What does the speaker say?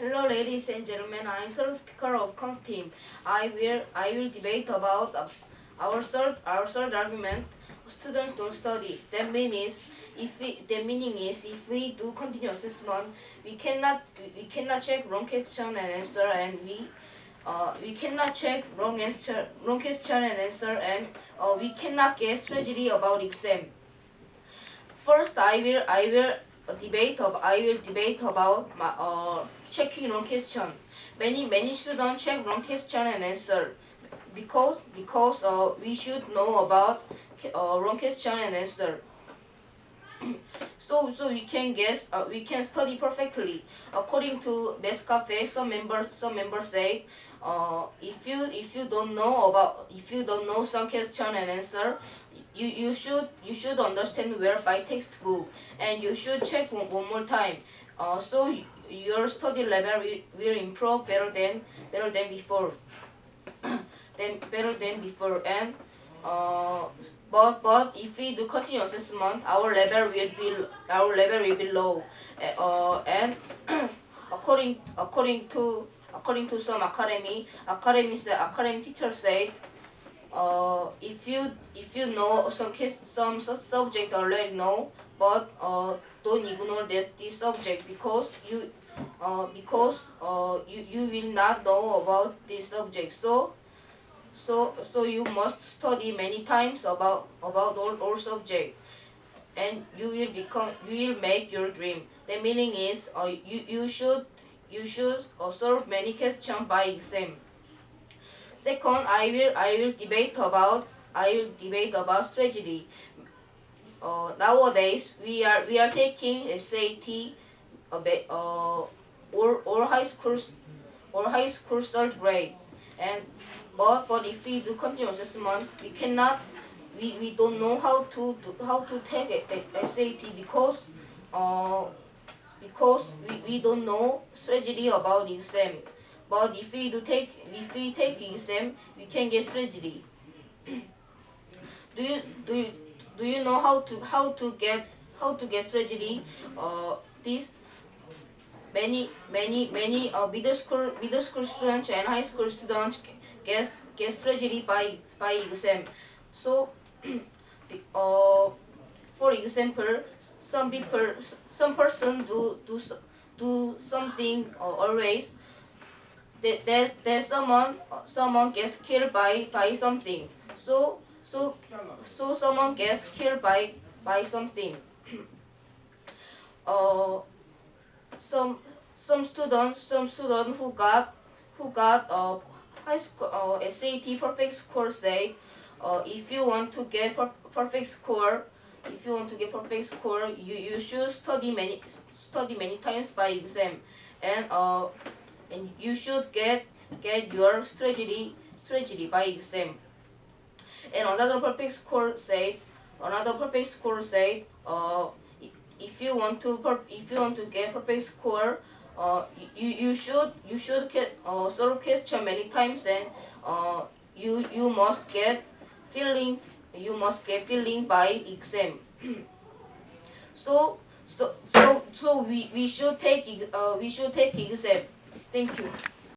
Hello, ladies and gentlemen. I am third speaker of Cons team. I will I will debate about uh, our third our third argument. Students don't study. That means if we the meaning is if we do continuous assessment, we cannot we cannot check wrong question and answer, and we uh, we cannot check wrong answer wrong question and answer, and uh, we cannot get strategy about exam. First, I will I will debate of I will debate about my, uh, checking wrong question. Many many students check wrong question and answer because because uh, we should know about uh, wrong question and answer. so so we can guess uh, we can study perfectly. According to Best Cafe, some members some members say uh, if you if you don't know about if you don't know some question and answer you, you should you should understand where by textbook. And you should check one, one more time. Uh, so your study level will, will improve better than better than before. Than better than before. And uh, but but if we do continuous assessment our level will be our level will be low. Uh, and according according to according to some academy academy academy teacher said uh, if you if you know some case, some su- subject already know, but uh, don't ignore that this subject because you uh, because uh, you, you will not know about this subject. So so so you must study many times about about all, all subject and you will become you will make your dream. The meaning is uh, you, you should you should uh, solve many questions by exam. Second, I will I will debate about I will debate about strategy. Uh, nowadays, we are we are taking SAT, a bit, uh, or or high school or high school third grade, and but but if we do continuous assessment, we cannot. We, we don't know how to do, how to take a, a, SAT because uh, because we, we don't know strategy about exam. But if we do take if we take exam, we can get strategy. do you do you, do you know how to how to get how to get strategy? Uh, this many many many uh, middle school middle school students and high school students get get strategy by by exam. So, uh, for example, some people some person do do do something always that that that someone someone gets killed by by something. So so so someone gets killed by by something. Uh some some students some student who got who got uh high school uh, SAT perfect score say uh, if you want to get per- perfect score if you want to get perfect score you, you should study many study many times by exam and uh and you should get get your strategy strategy by exam. And another perfect score said another perfect score said uh if you want to if you want to get perfect score uh you, you should you should get uh solve question many times then uh you you must get feeling you must get feeling by exam. so so so so we, we should take uh we should take exam. Thank you.